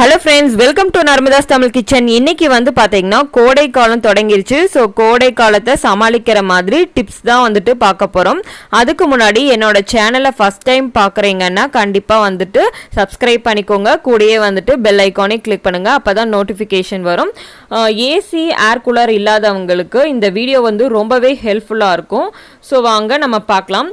Hello friends welcome to Narmada's Tamil kitchen இன்னைக்கு வந்து பார்த்தீங்கன்னா கோடை காலம் தொடங்கிருச்சு. ஸோ கோடை காலத்தை சமாளிக்கிற மாதிரி டிப்ஸ் தான் வந்துட்டு பார்க்க போகிறோம் அதுக்கு முன்னாடி என்னோட சேனலை ஃபஸ்ட் டைம் பார்க்குறீங்கன்னா கண்டிப்பாக வந்துட்டு சப்ஸ்கிரைப் பண்ணிக்கோங்க. கூடயே வந்துட்டு பெல் ஐக்கானே கிளிக் பண்ணுங்கள் அப்போ தான் நோட்டிஃபிகேஷன் வரும் ஏசி ஏர் கூலர் இல்லாதவங்களுக்கு இந்த வீடியோ வந்து ரொம்பவே ஹெல்ப்ஃபுல்லாக இருக்கும். ஸோ வாங்க நம்ம பார்க்கலாம்.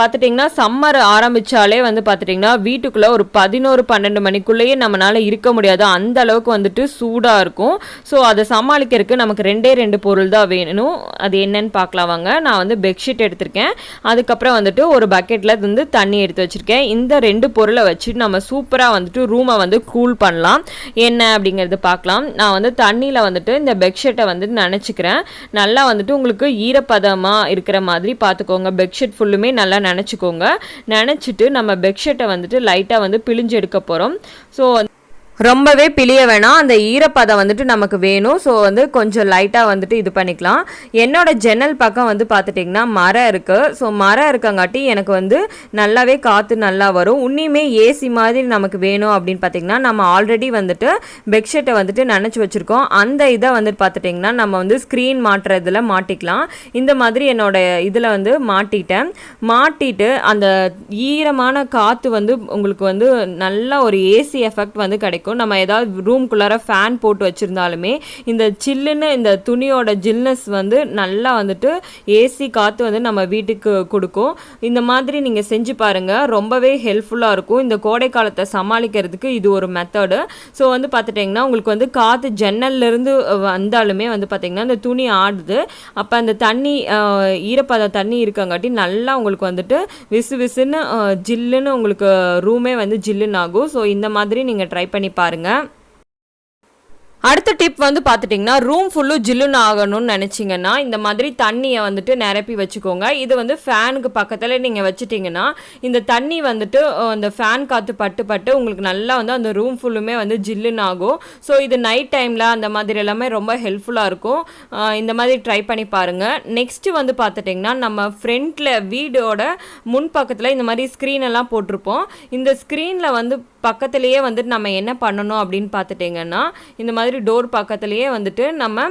பார்த்துட்டிங்கன்னா சம்மர் ஆரம்பித்தாலே வந்து பார்த்துட்டிங்கன்னா வீட்டுக்குள்ளே ஒரு பதினோரு பன்னெண்டு மணிக்குள்ளேயே நம்மளால் இருக்க முடியாது. அந்த அளவுக்கு வந்துட்டு சூடாக இருக்கும். ஸோ அதை சமாளிக்கிறதுக்கு நமக்கு ரெண்டே ரெண்டு பொருள் தான் வேணும். அது என்னன்னு பார்க்கலாம் வாங்க. நான் வந்து பெட்ஷீட் எடுத்திருக்கேன். அதுக்கப்புறம் வந்துட்டு ஒரு பக்கெட்டில் வந்து தண்ணி எடுத்து வச்சுருக்கேன். இந்த ரெண்டு பொருளை வச்சுட்டு நம்ம சூப்பராக வந்துட்டு ரூமை வந்து கூல் பண்ணலாம். என்ன அப்படிங்கிறது பார்க்கலாம். நான் வந்து தண்ணியில் வந்துட்டு இந்த பெட்ஷீட்டை வந்து நினச்சிக்கிறேன். நல்லா வந்துட்டு உங்களுக்கு ஈரப்பதமாக இருக்கிற மாதிரி பார்த்துக்கோங்க. பெட்ஷீட் ஃபுல்லுமே நல்லா நினச்சிக்கோங்க. நினச்சிட்டு நம்ம பெட்ஷீட்டை வந்துட்டு லைட்டாக வந்து பிழிஞ்சு எடுக்க போகிறோம் ஸோ ரொம்பவே பிழிய வேணாம். அந்த ஈரப்பதம் வந்துட்டு நமக்கு வேணும். ஸோ வந்து கொஞ்சம் லைட்டாக வந்துட்டு இது பண்ணிக்கலாம். என்னோட ஜன்னல் பக்கம் வந்து பார்த்துட்டிங்கன்னா மரம் இருக்குது ஸோ மரம் இருக்கங்காட்டி எனக்கு வந்து நல்லாவே காற்று நல்லா வரும். உன்னியுமே ஏசி மாதிரி நமக்கு வேணும் அப்படின்னு பார்த்தீங்கன்னா நம்ம ஆல்ரெடி வந்துட்டு பெட்ஷீட்டை வந்துட்டு நினச்சி வச்சுருக்கோம். அந்த இதை வந்துட்டு பார்த்துட்டிங்கன்னா நம்ம வந்து ஸ்க்ரீன் மாட்டுறதுல மாட்டிக்கலாம். இந்த மாதிரி என்னோட இதில் வந்து மாட்டிட்டேன். மாட்டிட்டு அந்த ஈரமான காற்று வந்து உங்களுக்கு வந்து நல்ல ஒரு ஏசி எஃபெக்ட் வந்து கிடைக்கும். நம்ம ஏதாவது ரூம்குள்ளார ஃபேன் போட்டு வச்சுருந்தாலுமே இந்த சில்லுன்னு இந்த துணியோட ஜில்னஸ் வந்து நல்லா வந்துட்டு ஏசி காற்று வந்து நம்ம வீட்டுக்கு கொடுக்கும். இந்த மாதிரி நீங்கள் செஞ்சு பாருங்கள் ரொம்பவே ஹெல்ப்ஃபுல்லாக இருக்கும். இந்த கோடை காலத்தை சமாளிக்கிறதுக்கு இது ஒரு மெத்தடு ஸோ வந்து பார்த்துட்டிங்கன்னா உங்களுக்கு வந்து காற்று ஜன்னல்லேருந்து வந்தாலுமே வந்து பார்த்திங்கன்னா இந்த துணி ஆடுது. அப்போ அந்த தண்ணி அஹ், ஈரப்பத தண்ணி இருக்கங்காட்டி நல்லா உங்களுக்கு வந்துட்டு விசு விசுன்னு ஜில்லுன்னு உங்களுக்கு ரூமே வந்து ஜில்லுன்னு ஆகும். ஸோ இந்த மாதிரி நீங்கள் ட்ரை பண்ணி பாருங்கள் அடுத்த டிப் வந்து பார்த்துட்டிங்கன்னா ரூம் ஃபுல்லும் ஜில்லுன்னு ஆகணும்னு நினச்சிங்கன்னா இந்த மாதிரி தண்ணியை வந்துட்டு நிரப்பி வச்சுக்கோங்க. இது வந்து ஃபேனுக்கு பக்கத்தில் நீங்கள் வச்சுட்டிங்கன்னா இந்த தண்ணி வந்துட்டு அந்த ஃபேன் காற்று பட்டு பட்டு உங்களுக்கு நல்லா வந்து அந்த ரூம் ஃபுல்லுமே வந்து ஜில்லுன்னு ஆகும். ஸோ இது நைட் டைமில் அந்த மாதிரி எல்லாமே ரொம்ப ஹெல்ப்ஃபுல்லாக இருக்கும். இந்த மாதிரி ட்ரை பண்ணி பாருங்கள் நெக்ஸ்ட்டு வந்து பார்த்துட்டிங்கன்னா நம்ம ஃப்ரண்ட்டில் வீடோட முன் பக்கத்தில் இந்த மாதிரி ஸ்க்ரீன் எல்லாம் போட்டிருப்போம். இந்த ஸ்க்ரீனில் வந்து பக்கத்துலேயே வந்துட்டு நம்ம என்ன பண்ணணும் அப்படின்னு பார்த்துட்டிங்கன்னா இந்த மாதிரி டோர் பக்கத்துலேயே வந்துட்டு நம்ம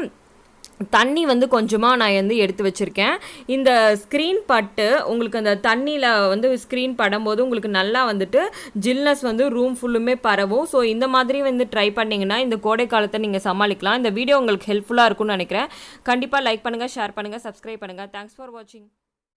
தண்ணி வந்து கொஞ்சமாக நான் வந்து எடுத்து வச்சுருக்கேன். இந்த ஸ்க்ரீன் பட்டு உங்களுக்கு அந்த தண்ணியில் வந்து ஸ்க்ரீன் படும்போது உங்களுக்கு நல்லா வந்துட்டு ஜில்னஸ் வந்து ரூம் ஃபுல்லுமே பரவும். ஸோ இந்த மாதிரி வந்து ட்ரை பண்ணிங்கன்னா இந்த கோடை காலத்தை நீங்கள் சமாளிக்கலாம். இந்த வீடியோ உங்களுக்கு ஹெல்ப்ஃபுல்லாக இருக்கும்னு நினைக்கிறேன். கண்டிப்பாக லைக் பண்ணுங்கள் ஷேர் பண்ணுங்கள் சப்ஸ்கிரைப் பண்ணுங்கள் தேங்க்ஸ் ஃபார் வாட்சிங்